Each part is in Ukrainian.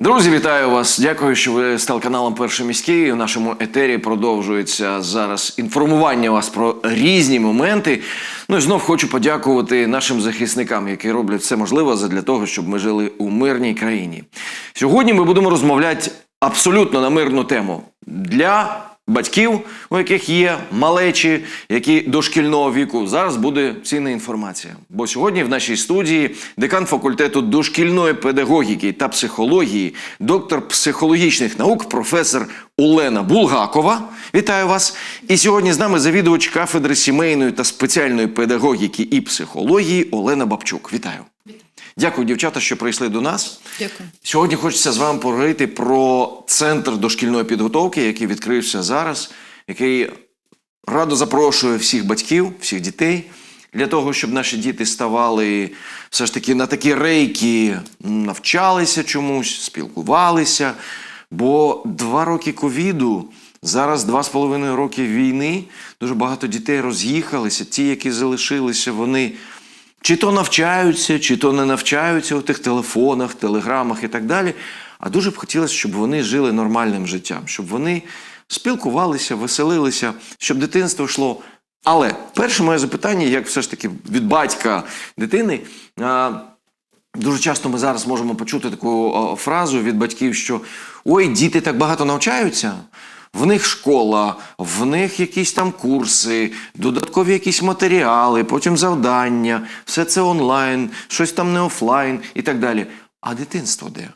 Друзі, вітаю вас! Дякую, що ви з телеканалом Перший міський. У нашому етері продовжується зараз інформування вас про різні моменти. Ну і знов хочу подякувати нашим захисникам, які роблять все можливе для того, щоб ми жили у мирній країні. Сьогодні ми будемо розмовляти абсолютно на мирну тему для батьків, у яких є малечі, які дошкільного віку. Зараз буде цінна інформація. Бо сьогодні в нашій студії декан факультету дошкільної педагогіки та психології, доктор психологічних наук, професор Олена Булгакова. Вітаю вас! І сьогодні з нами завідувач кафедри сімейної та спеціальної педагогіки і психології Олена Бабчук. Вітаю! Дякую, дівчата, що прийшли до нас. Дякую. Сьогодні хочеться з вами поговорити про центр дошкільної підготовки, який відкрився зараз, який радо запрошує всіх батьків, всіх дітей для того, щоб наші діти ставали все ж таки на такі рейки, навчалися чомусь, спілкувалися. Бо два роки ковіду, зараз два з половиною роки війни, дуже багато дітей роз'їхалися. Ті, які залишилися, вони чи то навчаються, чи то не навчаються у тих телефонах, телеграмах і так далі. А дуже б хотілося, щоб вони жили нормальним життям, щоб вони спілкувалися, веселилися, щоб дитинство йшло. Але перше моє запитання, як все ж таки від батька дитини. Дуже часто ми зараз можемо почути таку фразу від батьків, що ой, діти так багато навчаються. В них школа, в них якісь там курси, додаткові якісь матеріали, потім завдання, все це онлайн, щось там не офлайн і так далі. А дитинство де?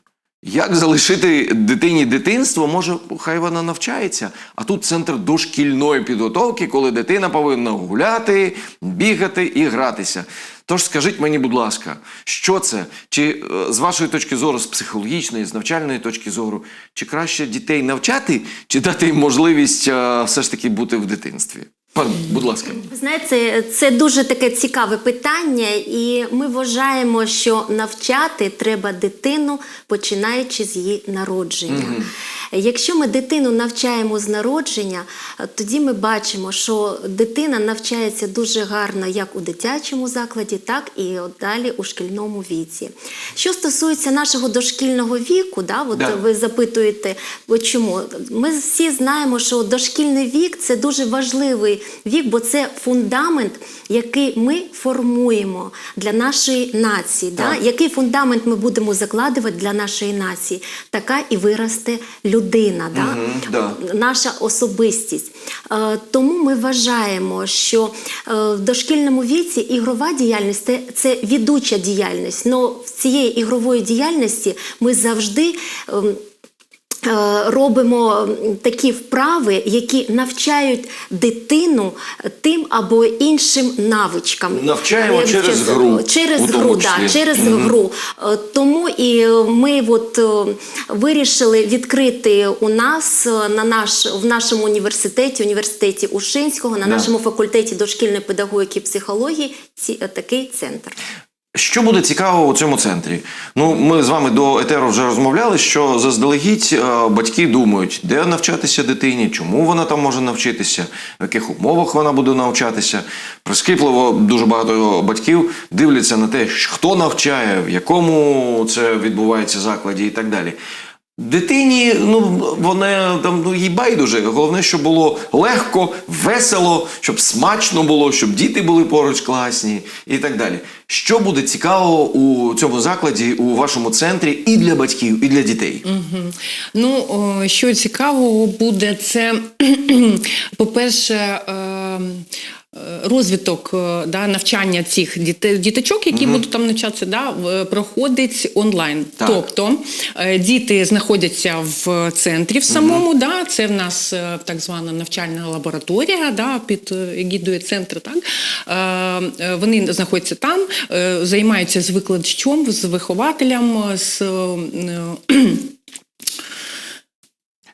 Як залишити дитині дитинство? Може, хай вона навчається. А тут центр дошкільної підготовки, коли дитина повинна гуляти, бігати і гратися. Тож скажіть мені, будь ласка, що це? Чи е, з вашої точки зору, з психологічної, з навчальної точки зору, чи краще дітей навчати, чи дати їм можливість е, все ж таки бути в дитинстві? Пан, будь ласка. Ви Знаєте, це дуже таке цікаве питання, і ми вважаємо, що навчати треба дитину, починаючи з її народження. Якщо ми дитину навчаємо з народження, тоді ми бачимо, що дитина навчається дуже гарно як у дитячому закладі, так і далі у шкільному віці. Що стосується нашого дошкільного віку, да, от Да. ви запитуєте, чому? Ми всі знаємо, що дошкільний вік це дуже важливий вік, бо це фундамент, який ми формуємо для нашої нації. Да? Який фундамент ми будемо закладувати для нашої нації, така і виросте людина, да? Мгм, да. наша особистість. Е, Тому ми вважаємо, що е, в дошкільному віці ігрова діяльність це, це ведуча діяльність. Но в цієї ігрової діяльності ми завжди. е, Робимо такі вправи, які навчають дитину тим або іншим навичкам. Навчаємо Е, через гру, Через гру, да, через гру. Е, Тому і е, ми от е, вирішили відкрити у нас е, на наш в нашому університеті, університеті Ушинського, на Да. нашому факультеті дошкільної педагогіки і психології, ці е, такий центр. Що буде цікаво у цьому центрі? Ну, ми з вами до етеру вже розмовляли, що заздалегідь е, батьки думають, де навчатися дитині, чому вона там може навчитися, в яких умовах вона буде навчатися. Прискіпливо дуже багато батьків дивляться на те, хто навчає, в якому це відбувається закладі і так далі. Дитині, ну вона там ну їй байдуже. Головне, щоб було легко, весело, щоб смачно було, щоб діти були поруч класні і так далі. Що буде цікаво у цьому закладі, у вашому центрі і для батьків, і для дітей? Ну, о, що цікавого буде, це, по-перше, е, е, розвиток е, да, навчання цих діте- діточок, які будуть там навчатися, да, проходить онлайн. Так. Тобто е, діти знаходяться в центрі в самому, да, це в нас е, так звана навчальна лабораторія да, під е, егідою центру. Так? Е, е, Вони знаходяться там, е, займаються з викладачем, з вихователем, з.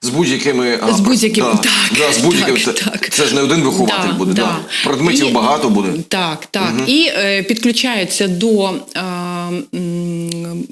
З будь-якими З будь-яким, да, так, да, з будь-яким так, це, так. це ж не один вихователь Да, буде. Да, да. Предметів І- багато буде. Так, так. І е, підключаються до е, м, м,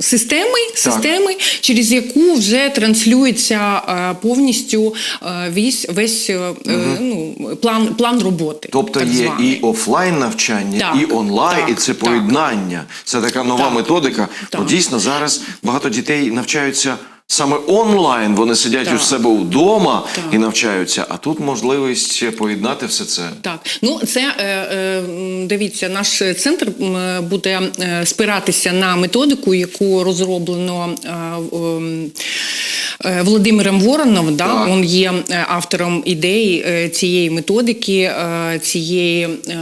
системи, системи, через яку вже транслюється е, повністю е, весь, весь е, е, ну, план, план роботи. Тобто так є званий. і офлайн навчання, Так, і онлайн, так, і це так. поєднання. Це така нова Так, методика. Бо дійсно зараз багато дітей навчаються саме онлайн. Вони сидять Так. у себе вдома Так. і навчаються. А тут можливість поєднати все це. Так, ну це е, е, дивіться, наш центр буде е, спиратися на методику, яку розроблено Володимиром Вороном. Да? Так. Він є е, автором ідеї е, цієї методики, е, цієї е,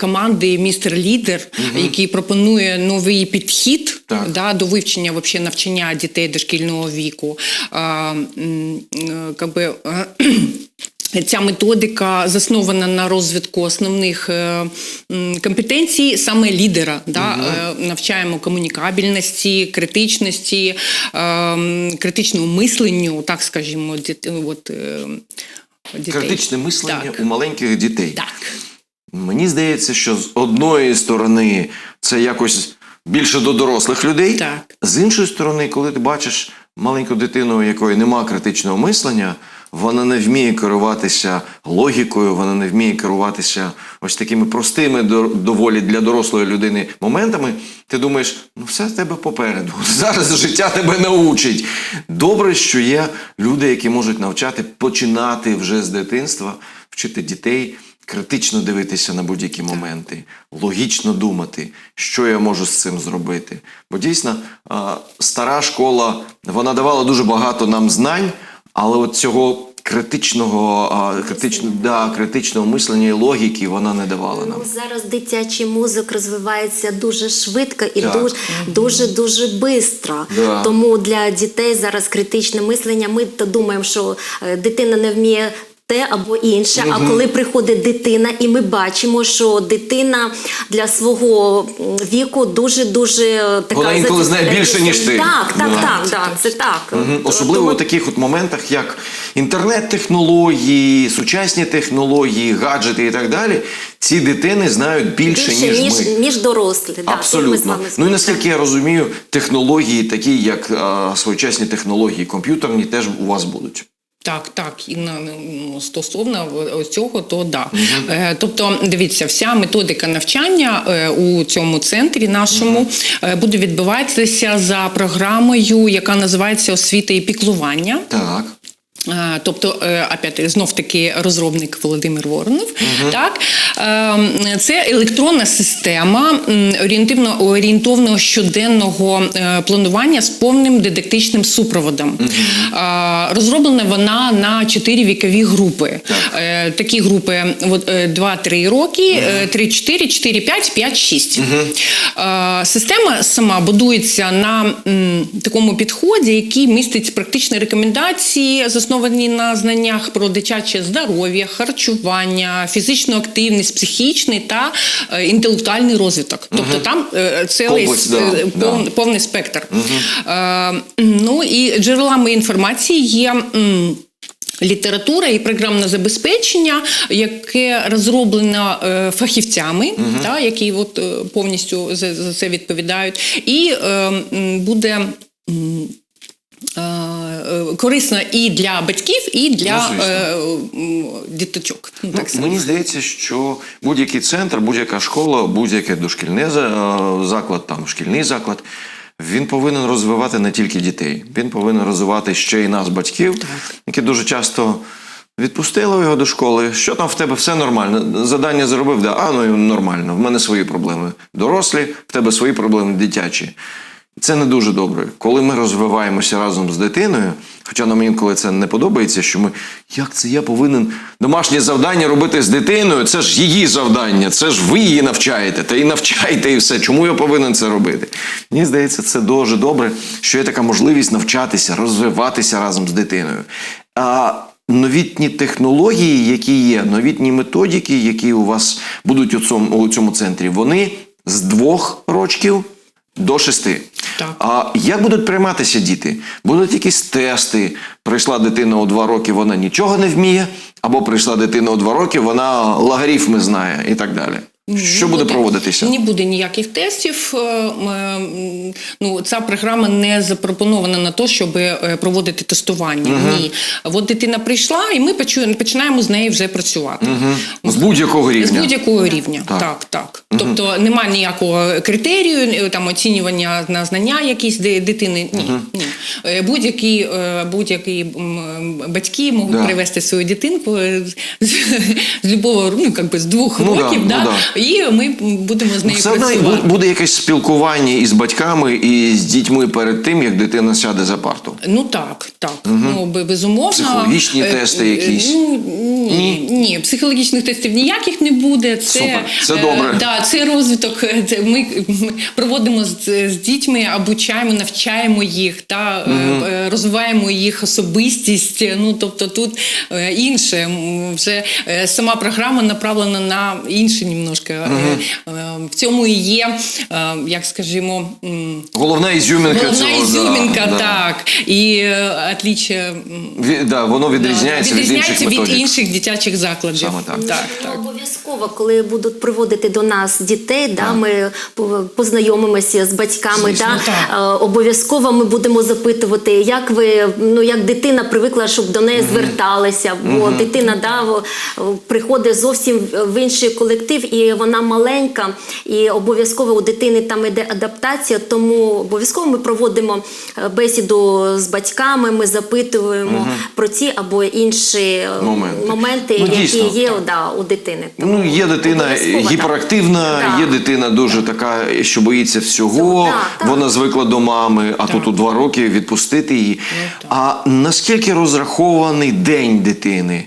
команди Містер Лідер, який пропонує новий підхід Так. да, до вивчення вообще навчання дітей дошкільного віку. А, м, е, как би, е, Ця методика заснована на розвитку основних е, компетенцій саме лідера. Да? Е, навчаємо комунікабельності, критичності, е, критичному мисленню, так скажімо, дітей. Критичне мислення Так. у маленьких дітей. Так. Мені здається, що з одної сторони це якось більше до дорослих людей. Так. З іншої сторони, коли ти бачиш маленьку дитину, у якої нема критичного мислення, вона не вміє керуватися логікою, вона не вміє керуватися ось такими простими доволі для дорослої людини моментами. Ти думаєш, ну все в тебе попереду. Зараз життя тебе научить. Добре, що є люди, які можуть навчати починати вже з дитинства, вчити дітей критично дивитися на будь-які моменти, логічно думати, що я можу з цим зробити. Бо дійсно стара школа вона давала дуже багато нам знань, але от цього критичного, а, критично, да, критичного мислення і логіки вона не давала нам. Ну, зараз дитячий мозок розвивається дуже швидко і Так. дуже дуже дуже швидко. Да. Тому для дітей зараз критичне мислення. Ми то думаємо, що е, дитина не вміє. Те або інше, а коли приходить дитина, і ми бачимо, що дитина для свого віку дуже дуже така Вона інколи знає більше, ніж ти. Так, так, Да. так, так, це так. Мгм. Особливо у таких от моментах, як інтернет-технології, сучасні технології, гаджети і так далі. Ці дитини знають більше, більше ніж, ніж, ми. ніж дорослі. Да, Абсолютно. вами Ну і наскільки я розумію, технології, такі як а, своєчасні технології комп'ютерні, теж у вас будуть. Так, так, і на ну, стосовно цього, то да. Е, тобто, дивіться, вся методика навчання е, у цьому центрі нашому е, буде відбуватися за програмою, яка називається освіта і піклування. Так. Е, Тобто, е, опять знов таки розробник Володимир Воронов. Так Е, це електронна система орієнтивно орієнтовного щоденного е, планування з повним дидактичним супроводом. Е, Розроблена вона на чотири вікові групи. Е, Такі групи от, е, 2-3 роки, е, 3-4, 4-5, 5-6. Е, Система сама будується на такому підході, який містить практичні рекомендації, засновані на знаннях про дитяче здоров'я, харчування, фізичну активність, психічний та е, інтелектуальний розвиток. Тобто там е, цілий Комплекс, да, е, да. повний спектр. Е, ну і джерелами інформації є. Література і програмне забезпечення, яке розроблено е, фахівцями, та, які от, повністю за, за це відповідають, і е, буде корисно і для батьків, і для Ну, е, діточок. Ну, так Ну, мені здається, що будь-який центр, будь-яка школа, будь-який дошкільний за- е, заклад, там шкільний заклад. Він повинен розвивати не тільки дітей, він повинен розвивати ще й нас, батьків, які дуже часто відпустили його до школи. Що там в тебе все нормально? Задання зробив, да, а ну нормально. В мене свої проблеми. Дорослі, в тебе свої проблеми дитячі. Це не дуже добре. Коли ми розвиваємося разом з дитиною, хоча нам інколи це не подобається, що ми як це я повинен домашнє завдання робити з дитиною? Це ж її завдання, це ж ви її навчаєте, та і навчайте, і все. Чому я повинен це робити? Мені здається, це дуже добре, що є така можливість навчатися, розвиватися разом з дитиною. А новітні технології, які є, новітні методики, які у вас будуть у цьому, у цьому центрі, вони з двох рочків до шести. Так. А як будуть прийматися діти? Будуть якісь тести. Прийшла дитина у два роки, вона нічого не вміє, або прийшла дитина у два роки, вона логарифми знає і так далі. Що буде проводитися? Не буде ніяких тестів. Е, Ну, ця програма не запропонована на те, щоб е, проводити тестування. Ні. От дитина прийшла, і ми починаємо з нею вже працювати. З будь-якого рівня. З будь-якого рівня, Так. так, так. Тобто немає ніякого критерію, е, там оцінювання на знання якісь ди- дитини. Ні, ні. Е, Будь-які, е, будь-які батьки можуть Да. привести свою дитинку е, з, з любого, ну, як би, з двох Ну да, років, ну да, да. І ми будемо з нею Все працювати. буде якесь спілкування із батьками і з дітьми перед тим, як дитина сяде за парту. Ну так, так. Ну, бе- безумовно. Психологічні Е, тести е, якісь? Ну, ні, ні, психологічних тестів ніяких не буде. Це, Супер, це е, да, це розвиток. е, Це ми, ми проводимо з, з дітьми, обучаємо, навчаємо їх та е, е, розвиваємо їх особистість. Ну тобто тут е, інше. Вже е, сама програма направлена на інше немножко. Е, е, В цьому і є, е, як скажімо. Головна ізюмінка Головна цього. ізюмінка, да. так. І е, отліччя м, Ві- да, воно відрізняється, від інших від інших дитячих закладів. Саме так. так, Ну, так. Обов'язково, коли будуть приводити до нас дітей, да, ми познайомимося з батьками. Звісно, да, так. Обов'язково ми будемо запитувати, як ви, ну як дитина привикла, щоб до неї зверталися. Бо дитина да, приходить зовсім в інший колектив, і вона маленька, і обов'язково у дитини там іде адаптація. Тому обов'язково ми проводимо е, бесіду з батьками, ми запитуємо про ці або інші е, Моменти. моменти, Ну, які дійсно, є так. да, у дитини. Ну, є дитина гіперактивна, Так. є дитина дуже така, що боїться всього. Так, так. Вона звикла до мами, а тут у два роки відпустити її. А наскільки розрахований день дитини?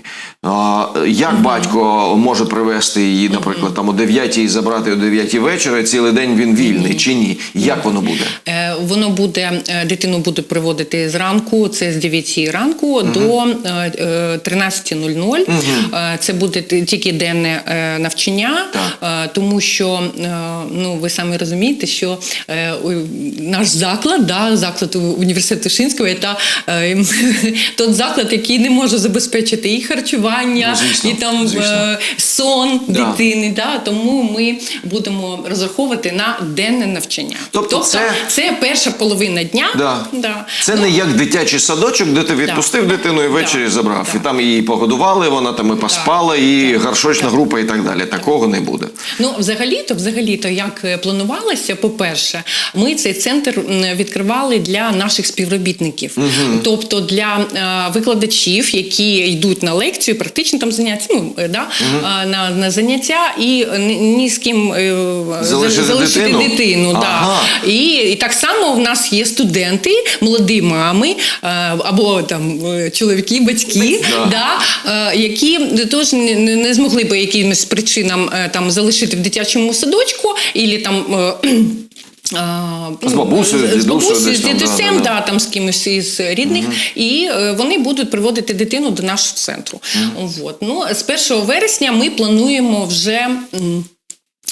Як батько може привезти її, наприклад, там о 9 і забрати о 9 вечора, цілий день він вільний чи ні? Як воно буде? Е, Воно буде е, дитину будуть приводити зранку, це з 9 ранку до е, е, 13.00. Е, Це буде тільки денне навчання, Так. тому що ну ви самі розумієте, що наш заклад, да, заклад університету Шинського, це тот заклад, який не може забезпечити і харчування, Ну, звісно, і там звісно. е, сон Да. дитини. Да, тому ми будемо розраховувати на денне навчання. Тобто це- це перша половина дня. Да. Да. Це не як дитячий садочок, де ти відпустив Да. дитину і ввечері Да. забрав. Да. І там її погодували, вона там і поспала, і гаршочна група, і так далі. Такого не буде. Ну, взагалі-то, взагалі-то, як е, планувалося, по-перше, ми цей центр відкривали для наших співробітників, тобто для е, викладачів, які йдуть на лекцію, практично там заняття, ну е, да, а, на, на заняття і ні, з ким е, Залишити залишити дитину? дитину. Ага. Да. І, і так само в нас є студенти, молоді мами е, або там чоловіки, батьки, Да. да, які теж не, не змогли по якимось причинам там залишити в дитячому садочку, і там. З бабусею, з дідусею з дідусем, да, да. да, там з кимось із рідних, і е, вони будуть приводити дитину до нашого центру. От. Ну, з 1 вересня ми плануємо вже.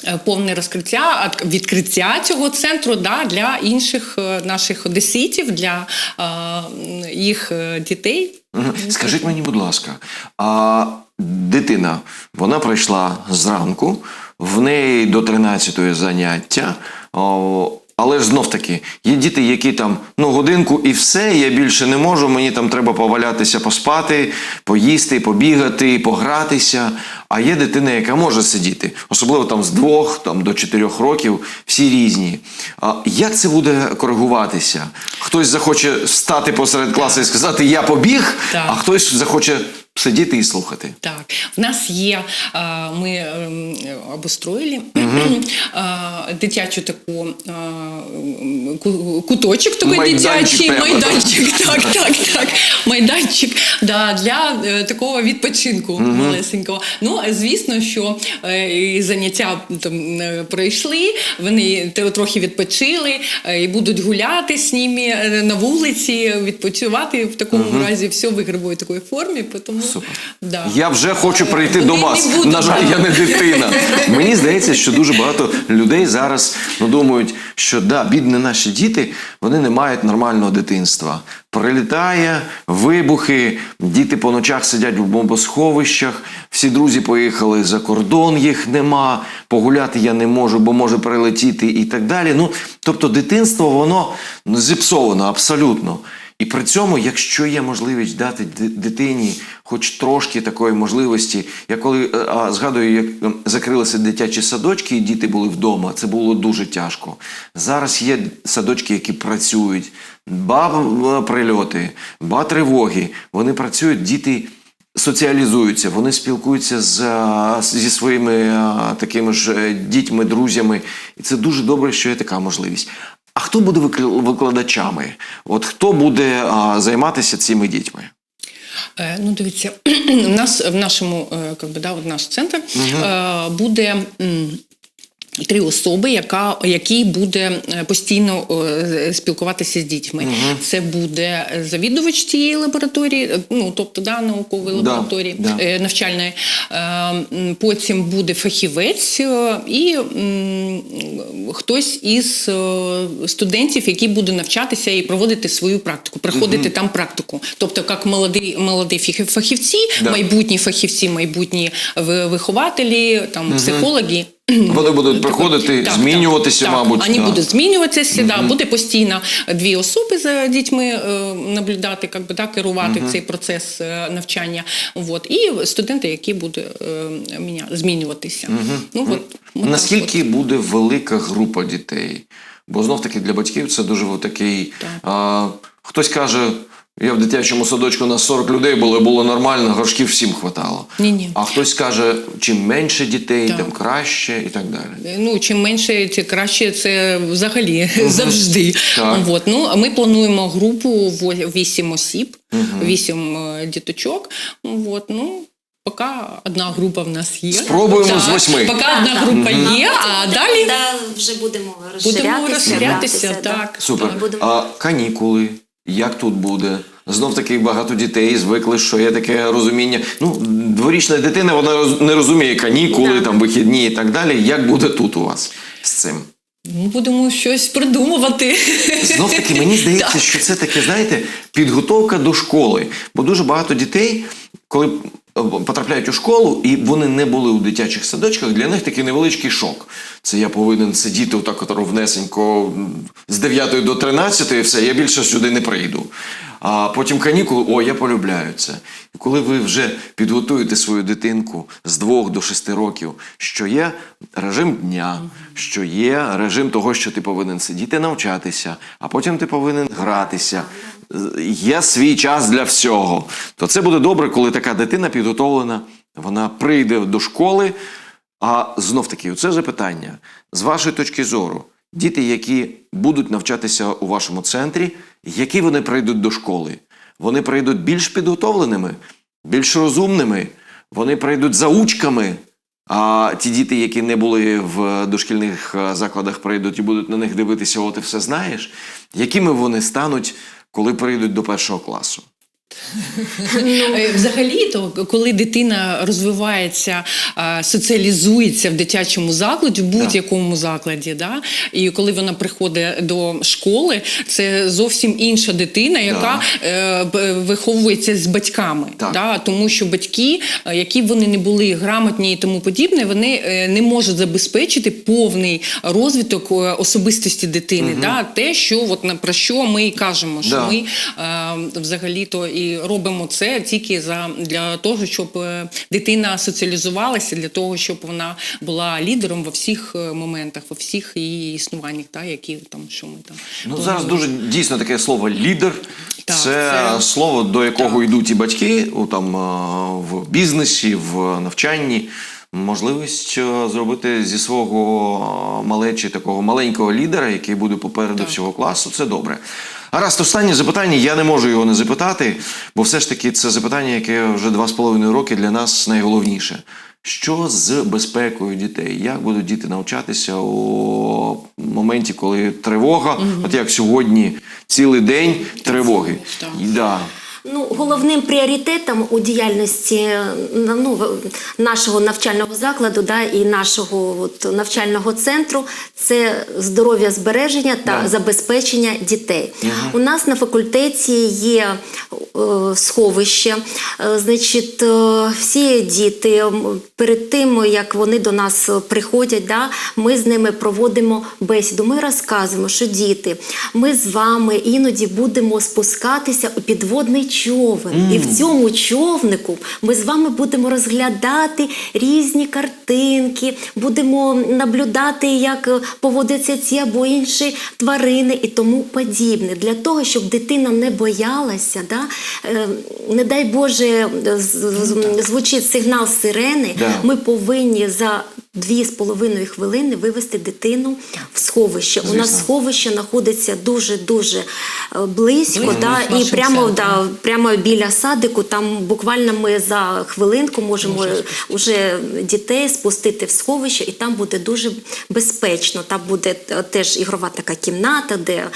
е, Повне розкриття, відкриття цього центру да, для інших е, наших одеситів, для е, їх дітей. Скажіть мені, будь ласка, а дитина, вона прийшла зранку, в неї до 13-ї заняття. О, але ж знов таки, є діти, які там ну годинку і все, я більше не можу. Мені там треба повалятися, поспати, поїсти, побігати, погратися. А є дитина, яка може сидіти, особливо там з двох там, до чотирьох років, всі різні. А як це буде коригуватися? Хтось захоче встати посеред класу і сказати Я побіг, Так. а хтось захоче сидіти і слухати. Так, в нас є, ми ем, обустроїли а, дитячу таку м, куточок такий Майданчик дитячий майданчик. Так, так, так. Майданчик да, для е, такого відпочинку малесенького. Ну, звісно, що е, заняття там е, пройшли, вони трохи відпочили е, і будуть гуляти з ними е, на вулиці, відпочивати в такому разі все в ігровій такої формі. Тому Супер. Да. Я вже хочу прийти до вас. На жаль, да. я не дитина. Мені здається, що дуже багато людей зараз ну, думають, що да, бідні наші діти, вони не мають нормального дитинства. Прилітає, вибухи, діти по ночах сидять в бомбосховищах, всі друзі поїхали за кордон, їх нема. Погуляти я не можу, бо може прилетіти і так далі. Ну, тобто, дитинство воно зіпсовано абсолютно. І при цьому, якщо є можливість дати дитині хоч трошки такої можливості, я коли е, а, згадую, як ем, закрилися дитячі садочки, і діти були вдома, це було дуже тяжко. Зараз є садочки, які працюють, ба е, прильоти, ба тривоги. Вони працюють, діти соціалізуються, вони спілкуються з, зі своїми а, такими ж е, дітьми, друзями. І це дуже добре, що є така можливість. А хто буде викл- викладачами? От хто буде а, займатися цими дітьми? Е, Ну, дивіться, в нас в нашому, е, би, да, в наш центр угу. буде. Три особи, яка, які буде е, постійно е, спілкуватися з дітьми. Це буде завідувач цієї лабораторії, е, ну тобто да, наукової лабораторії да. е, навчальної. Е, Потім буде фахівець е, і хтось із е, студентів, які буде навчатися і проводити свою практику, проходити там практику. Тобто, як молоді, молоді фахів- фахівці, Да. майбутні фахівці, майбутні ви- вихователі, там психологи. Вони будуть приходити, Так, змінюватися, так, мабуть. Вони да. будуть змінюватися, да, буде постійно дві особи за дітьми е, наблюдати, как би, да, керувати цей процес е, навчання. Вот. І студенти, які будуть е, змінюватися. Ну, от, от так Наскільки буде велика група дітей? Бо знов таки для батьків це дуже такий. Так. А, хтось каже, я в дитячому садочку у нас 40 людей було, було нормально, горшків всім хватало. Ні-ні. А хтось каже, чим менше дітей, Так. тим краще і так далі. Ну, чим менше, тим краще це взагалі завжди. Так. От, ну, а ми плануємо групу во- вісім осіб, вісім е, діточок. От, ну, поки одна група в нас є. Спробуємо з восьми. Поки одна група є, а далі Да, вже будемо розширятися. будемо розширятися. да. Так, Супер. так. Будемо- А канікули? Як тут буде? Знов таки багато дітей звикли, що є таке розуміння. Ну, дворічна дитина вона не розуміє канікули, Да. там вихідні і так далі. Як буде тут у вас з цим? Ну, будемо щось придумувати. Знов таки, мені здається, що це таке, знаєте, підготовка до школи. Бо дуже багато дітей, коли е, потрапляють у школу і вони не були у дитячих садочках, для них такий невеличкий шок. Це я повинен сидіти отак от ровнесенько з 9 до 13 і все, я більше сюди не прийду. А потім канікули, о, я полюбляю це. І коли ви вже підготуєте свою дитинку з 2 до 6 років, що є режим дня, що є режим того, що ти повинен сидіти навчатися, а потім ти повинен гратися. Є свій час для всього. То це буде добре, коли така дитина підготовлена, вона прийде до школи. А знов таки, це запитання з вашої точки зору. Діти, які будуть навчатися у вашому центрі, які вони прийдуть до школи? Вони прийдуть більш підготовленими, більш розумними, вони прийдуть заучками. А ті діти, які не були в дошкільних е, закладах, прийдуть і будуть на них дивитися, от ти все знаєш, якими вони стануть, коли прийдуть до першого класу? Е, Взагалі, то коли дитина розвивається, соціалізується в дитячому закладі, в будь-якому закладі, да, і коли вона приходить до школи, це зовсім інша дитина, яка е, виховується з батьками. Да, тому що батьки, е, які б вони не були грамотні і тому подібне, вони е, не можуть забезпечити повний розвиток особистості дитини. Да, те, що от про що ми і кажемо, що Да. ми е, взагалі-то і робимо це тільки за для того, щоб е, дитина соціалізувалася, для того, щоб вона була лідером во всіх е, моментах, во всіх її існуваннях, та які там що ми там Ну, плануємо. зараз дуже дійсно таке слово лідер. Так, це, це- слово, до якого йдуть і батьки у, там, в бізнесі, в навчанні. Можливість е, зробити зі свого малечі такого маленького лідера, який буде попереду всього класу, це добре. А раз останнє запитання, я не можу його не запитати, бо все ж таки це запитання, яке вже два з половиною роки для нас найголовніше. Що з безпекою дітей? Як будуть діти навчатися у моменті, коли тривога, от як сьогодні, цілий день тривоги? так. Да. Ну, головним пріоритетом у діяльності е, ну, нашого навчального закладу да, і нашого от, навчального центру це здоров'я збереження та Да. забезпечення дітей. У нас на факультеті є е, сховище. Е, значить, е, всі діти перед тим, як вони до нас приходять, да, ми з ними проводимо бесіду. Ми розказуємо, що діти, ми з вами іноді будемо спускатися у підводний човен. І в цьому човнику ми з вами будемо розглядати різні картинки, будемо наблюдати, як е, поводяться ці або інші тварини і тому подібне. Для того, щоб дитина не боялася, да? е, не дай Боже, з- звучить сигнал сирени, Да. ми повинні за дві з половиною хвилини вивести дитину в сховище. У нас сховище знаходиться дуже-дуже е, близько, Близько да, і прямо, центром. да, прямо біля садику, там буквально ми за хвилинку можемо вже дітей спустити в сховище, і там буде дуже безпечно. Там буде е, теж ігрова така кімната, де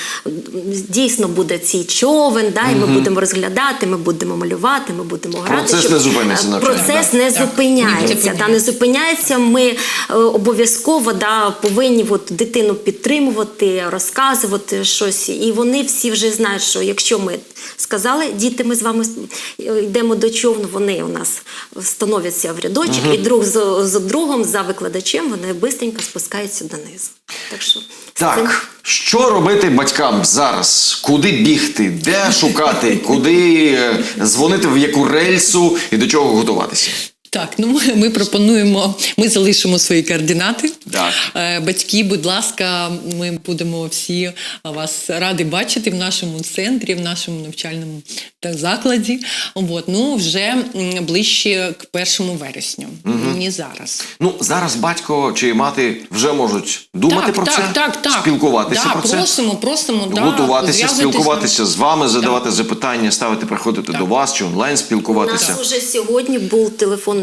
дійсно буде цей човен, да, і ми будемо розглядати, ми будемо малювати, ми будемо грати. Процес не зупиниться, е, Процес не Так, зупиняється. Та, не зупиняється. Ми е, обов'язково да, повинні от, дитину підтримувати, розказувати щось. І вони всі вже знають, що якщо ми сказали, діти, ми з вами е, йдемо до човну, вони у нас становляться в рядочок, і друг з, з другом, за викладачем, вони швидко спускаються донизу. Так що цим- Так, що робити батькам зараз? Куди бігти? Де шукати? Куди е, дзвонити в яку рельсу і до чого готуватися? Так, ну ми, ми пропонуємо, ми залишимо свої координати. Так. Е, Батьки, будь ласка, ми будемо всі вас раді бачити в нашому центрі, в нашому навчальному та закладі. От, ну вже ближче к 1 вересню, не зараз. Ну, зараз батько чи мати вже можуть думати так, про так, це, так, так. спілкуватися да, про це. просимо, просимо, да, Готуватися, спілкуватися з вами, задавати запитання, ставити, приходити до вас чи онлайн спілкуватися. У нас вже сьогодні був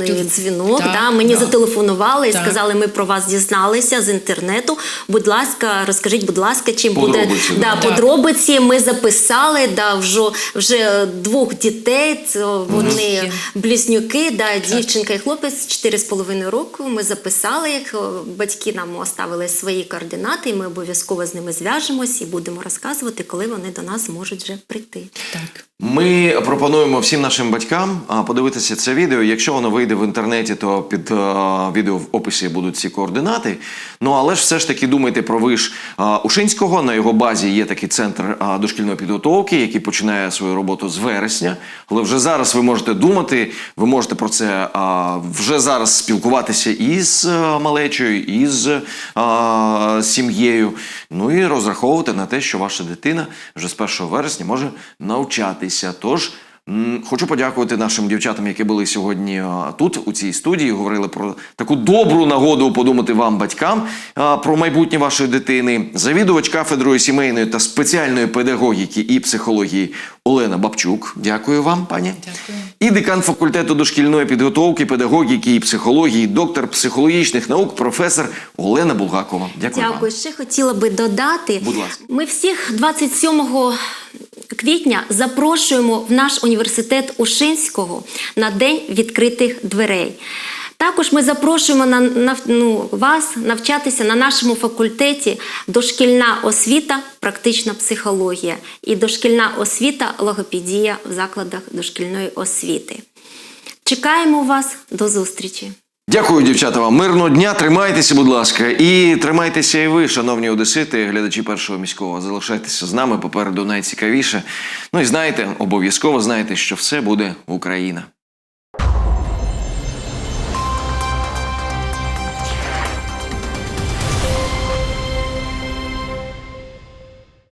телефонний дзвінок. Так, да, мені так. зателефонували і Так. сказали, ми про вас дізналися з інтернету. Будь ласка, розкажіть, будь ласка, чим буде Подробиці, да, да. подробиці. Ми записали да, вже, вже двох дітей. Це вони Мгм. близнюки, да, дівчинка і хлопець 4,5 року. Ми записали їх. Батьки нам оставили свої координати, і ми обов'язково з ними зв'яжемось і будемо розказувати, коли вони до нас зможуть вже прийти. Так. Ми пропонуємо всім нашим батькам подивитися це відео. Якщо воно вийде в інтернеті, то під а, відео в описі будуть ці координати. Ну але ж все ж таки думайте про виш а, Ушинського. На його базі є такий центр а, дошкільної підготовки, який починає свою роботу з вересня. Але вже зараз ви можете думати, ви можете про це а, вже зараз спілкуватися із а, малечою, із а, сім'єю. Ну і розраховувати на те, що ваша дитина вже з 1 вересня може навчатися. Тож. Хочу подякувати нашим дівчатам, які були сьогодні тут, у цій студії, говорили про таку добру нагоду подумати вам, батькам, про майбутнє вашої дитини. Завідувач кафедрою сімейної та спеціальної педагогіки і психології Олена Бабчук. Дякую вам, пані. Дякую. І декан факультету дошкільної підготовки, педагогіки і психології, доктор психологічних наук, професор Олена Булгакова. Дякую. вам. Дякую. Ще хотіла би додати. Будь ласка. Ми всіх 27 квітня запрошуємо в наш університет Ушинського на День відкритих дверей. Також ми запрошуємо на, на, ну, вас навчатися на нашому факультеті дошкільна освіта, практична психологія і дошкільна освіта, логопедія в закладах дошкільної освіти. Чекаємо вас до зустрічі! Дякую, дівчата. Вам мирного дня. Тримайтеся, будь ласка, і тримайтеся і ви, шановні одесити, глядачі першого міського. Залишайтеся з нами попереду найцікавіше. Ну і знаєте, обов'язково знайте, що все буде Україна.